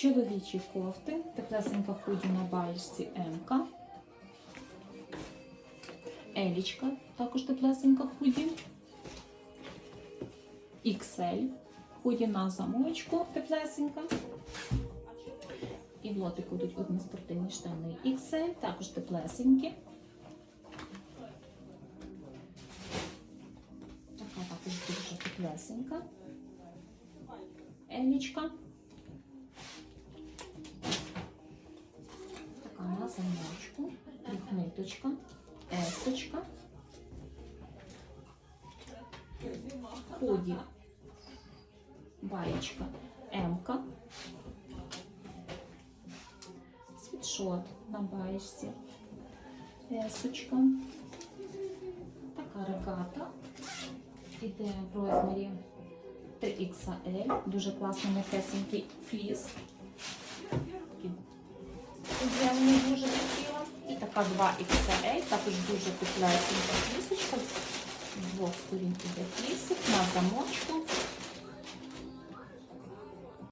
Чоловічі кофти, теплесенька худі на баєчці М-ка. Елічка, також теплесенька худі. XL, худі на замочку теплесенька. І в лотику йдуть одні спортивні штани XL, також теплесенькі. Така також дуже теплесенька. Елічка. Така на замочку, есочка. Худі, баєчка, М-ка. Світшот на баєчці, есочка. Така регата. Іде в розмірі 3XL. Дуже класний м'якесенький фліс. Така 2XL, також дуже купляється флісочка. З двох сторін іде на замочку.